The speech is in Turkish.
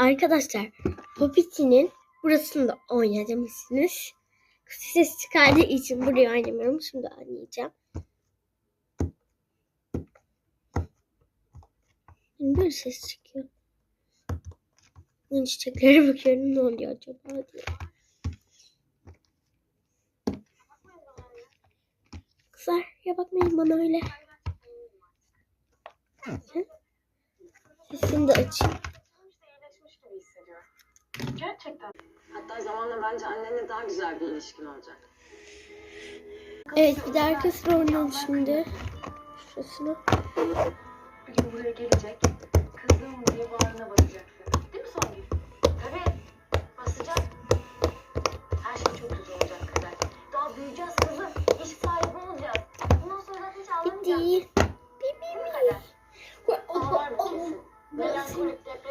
Arkadaşlar Poppy'nin burasında oynayabilirsiniz. Ses çıkardığı için buraya oynamıyorum. Şimdi oynayacağım. Böyle ses çıkıyor. Ben çiçeklere bakıyorum ne oluyor acaba diye. Kızlar ya bakmayın bana öyle. Sesini de açayım. Gerçekten. Hatta zamanla bence annenle daha güzel bir ilişkin olacak. Evet bir de arkasını oynayalım şimdi. Şurasını. Bugün buraya gelecek. Kızım diye bağrına basacak. Değil mi Songül? Tabii. Basacak. Her şey çok güzel olacak kadar. Daha büyüyeceğiz kızım. İş sahibi olacağız. Bundan sonra hiç ağlamayacağız. Bitti. Bi bi bi. Bu kadar. Ağlar mısın? Melankolik, depresif.